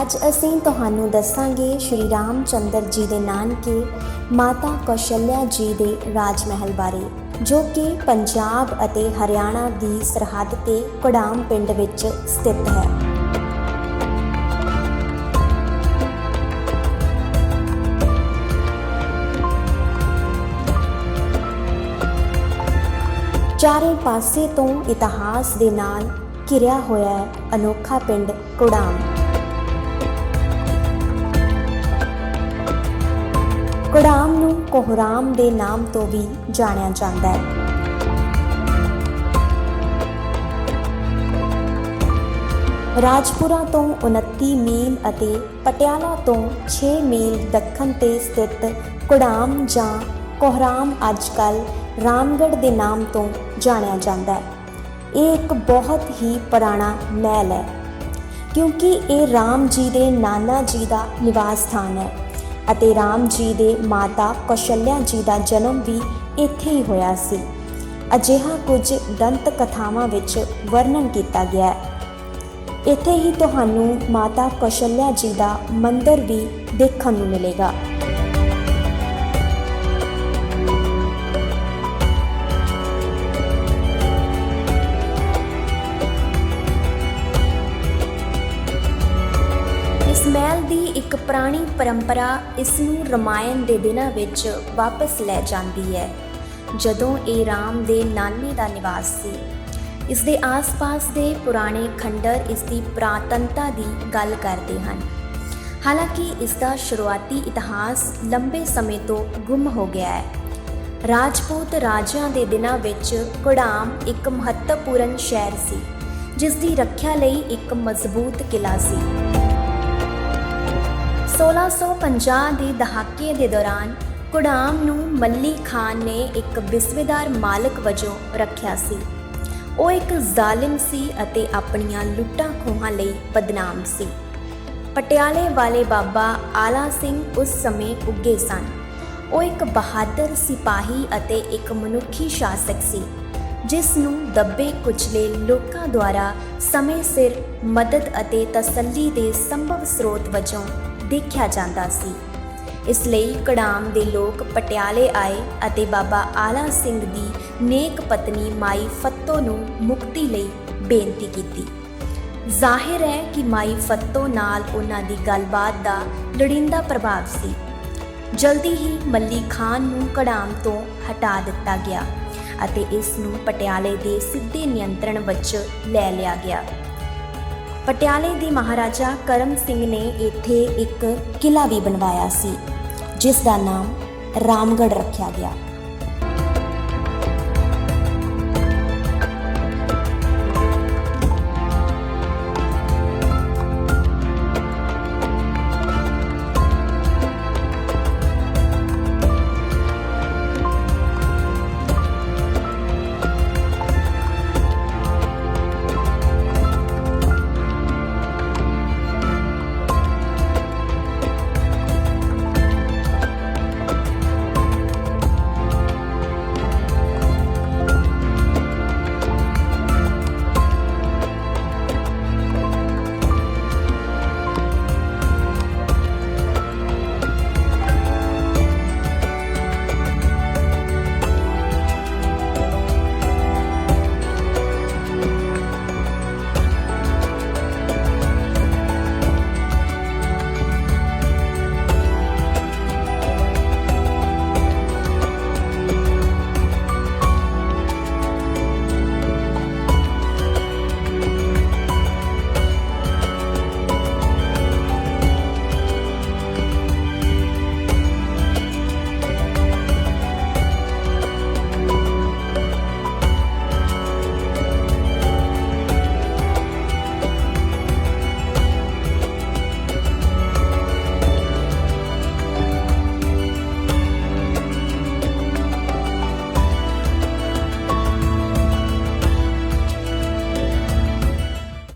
ਅੱਜ ਅਸੀਂ ਤੁਹਾਨੂੰ ਦੱਸਾਂਗੇ ਸ਼੍ਰੀ ਰਾਮ ਚੰਦਰ ਜੀ ਦੇ ਨਾਨਕੇ ਮਾਤਾ ਕੌਸ਼ਲਿਆ ਜੀ ਦੇ ਰਾਜ ਮਹਿਲ ਬਾਰੇ, ਜੋ ਕਿ ਪੰਜਾਬ ਅਤੇ ਹਰਿਆਣਾ ਦੀ ਸਰਹੱਦ ਤੇ ਕੁੜਾਮ ਪਿੰਡ ਵਿੱਚ ਸਥਿਤ ਹੈ। ਚਾਰੇ ਪਾਸੇ ਤੋਂ ਇਤਿਹਾਸ ਦੇ ਨਾਲ ਘਿਰਿਆ ਹੋਇਆ ਹੈ ਅਨੋਖਾ ਪਿੰਡ ਕੁੜਾਮ। ਕੁੜਾਮ ਨੂੰ ਕੋਹਰਾਮ ਦੇ ਨਾਮ ਤੋਂ ਵੀ ਜਾਣਿਆ ਜਾਂਦਾ ਹੈ। ਰਾਜਪੁਰਾ ਤੋਂ 29 ਮੀਲ ਅਤੇ ਪਟਿਆਲਾ ਤੋਂ 6 ਮੀਲ ਦੱਖਣ ਤੇ ਸਥਿਤ ਕੁੜਾਮ ਜਾਂ ਕੋਹਰਾਮ ਅੱਜਕੱਲ ਰਾਮਗੜ੍ਹ ਦੇ ਨਾਮ ਤੋਂ ਜਾਣਿਆ ਜਾਂਦਾ ਹੈ। ਇਹ ਇੱਕ ਬਹੁਤ ਹੀ ਪੁਰਾਣਾ ਮਹਿਲ ਹੈ, ਕਿਉਂਕਿ ਇਹ ਰਾਮ ਜੀ ਦੇ ਨਾਨਾ ਜੀ ਦਾ ਨਿਵਾਸ ਸਥਾਨ ਹੈ। ਅਤੇ ਰਾਮ ਜੀ ਦੇ ਮਾਤਾ ਕੌਸ਼ਲਿਆ ਜੀ ਦਾ ਜਨਮ ਵੀ ਇੱਥੇ ਹੀ ਹੋਇਆ ਸੀ। ਅਜਿਹਾ ਕੁਝ ਦੰਤ ਕਥਾਵਾਂ ਵਿੱਚ ਵਰਣਨ ਕੀਤਾ ਗਿਆ ਹੈ। ਇੱਥੇ ਹੀ ਤੁਹਾਨੂੰ ਮਾਤਾ ਕੌਸ਼ਲਿਆ ਜੀ ਦਾ ਮੰਦਿਰ ਵੀ ਦੇਖਣ ਨੂੰ ਮਿਲੇਗਾ। ਇਸ ਮਹਿਲ ਦੀ ਇੱਕ ਪੁਰਾਣੀ ਪਰੰਪਰਾ ਇਸ ਨੂੰ ਰਮਾਇਣ ਦੇ ਦਿਨਾਂ ਵਿੱਚ ਵਾਪਸ ਲੈ ਜਾਂਦੀ ਹੈ, ਜਦੋਂ ਇਹ ਰਾਮ ਦੇ ਨਾਨੇ ਦਾ ਨਿਵਾਸ ਸੀ। ਇਸ ਦੇ ਆਸ-ਪਾਸ ਦੇ ਪੁਰਾਣੇ ਖੰਡਰ ਇਸ ਦੀ ਪ੍ਰਾਤਨਤਾ ਦੀ ਗੱਲ ਕਰਦੇ ਹਨ। ਹਾਲਾਂਕਿ ਇਸ ਦਾ ਸ਼ੁਰੂਆਤੀ ਇਤਿਹਾਸ ਲੰਬੇ ਸਮੇਂ ਤੋਂ ਗੁੰਮ ਹੋ ਗਿਆ ਹੈ। ਰਾਜਪੂਤ ਰਾਜਿਆਂ ਦੇ ਦਿਨਾਂ ਵਿੱਚ ਕੁੜਾਮ ਇੱਕ ਮਹੱਤਵਪੂਰਨ ਸ਼ਹਿਰ ਸੀ ਜਿਸ ਦੀ ਰੱਖਿਆ ਲਈ ਇੱਕ ਮਜ਼ਬੂਤ ਕਿਲਾ ਸੀ। 1650 ਦੇ ਦਹਾਕੇ ਦੇ ਦੌਰਾਨ ਕੁੜਾਮ ਨੂੰ ਮੱਲੀ ਖਾਨ ਨੇ ਇੱਕ ਬਿਸਵੇਦਾਰ ਮਾਲਕ ਵਜੋਂ ਰੱਖਿਆ ਸੀ। ਉਹ ਇੱਕ ਜ਼ਾਲਿਮ ਸੀ ਅਤੇ ਆਪਣੀਆਂ ਲੁੱਟਾਂ ਖੋਹਾਂ ਲਈ ਬਦਨਾਮ ਸੀ। ਪਟਿਆਲੇ ਵਾਲੇ ਬਾਬਾ ਆਲਾ ਸਿੰਘ ਉਸ ਸਮੇਂ ਉੱਗੇ ਸਨ। ਉਹ ਇੱਕ ਬਹਾਦਰ ਸਿਪਾਹੀ ਅਤੇ ਇੱਕ ਮਨੁੱਖੀ ਸ਼ਾਸਕ ਸੀ, ਜਿਸ ਨੂੰ ਦੱਬੇ ਕੁਚਲੇ ਲੋਕਾਂ ਦੁਆਰਾ ਸਮੇਂ ਸਿਰ ਮਦਦ ਅਤੇ ਤਸੱਲੀ ਦੇ ਸੰਭਵ ਸਰੋਤ ਵਜੋਂ ਦੇਖਿਆ ਜਾਂਦਾ ਸੀ। ਇਸ ਲਈ ਕੜਾਮ ਦੇ ਲੋਕ ਪਟਿਆਲੇ ਆਏ ਅਤੇ ਬਾਬਾ ਆਲਾ ਸਿੰਘ ਦੀ ਨੇਕ ਪਤਨੀ ਮਾਈ ਫੱਤੋ ਨੂੰ ਮੁਕਤੀ ਲਈ ਬੇਨਤੀ ਕੀਤੀ। ਜ਼ਾਹਿਰ ਹੈ ਕਿ ਮਾਈ ਫੱਤੋ ਨਾਲ ਉਹਨਾਂ ਦੀ ਗੱਲਬਾਤ ਦਾ ਲੋੜੀਂਦਾ ਪ੍ਰਭਾਵ ਸੀ। ਜਲਦੀ ਹੀ ਮੱਲੀ ਖਾਨ ਨੂੰ ਕੜਾਮ ਤੋਂ ਹਟਾ ਦਿੱਤਾ ਗਿਆ ਅਤੇ ਇਸ ਨੂੰ ਪਟਿਆਲੇ ਦੇ ਸਿੱਧੇ ਨਿਯੰਤਰਣ ਵਿੱਚ ਲੈ ਲਿਆ ਗਿਆ। ਪਟਿਆਲੇ ਦੇ ਮਹਾਰਾਜਾ ਕਰਮ ਸਿੰਘ ਨੇ ਇੱਥੇ ਇੱਕ ਕਿਲਾ ਵੀ ਬਣਵਾਇਆ ਸੀ, ਜਿਸ ਦਾ ਨਾਮ ਰਾਮਗੜ੍ਹ ਰੱਖਿਆ ਗਿਆ।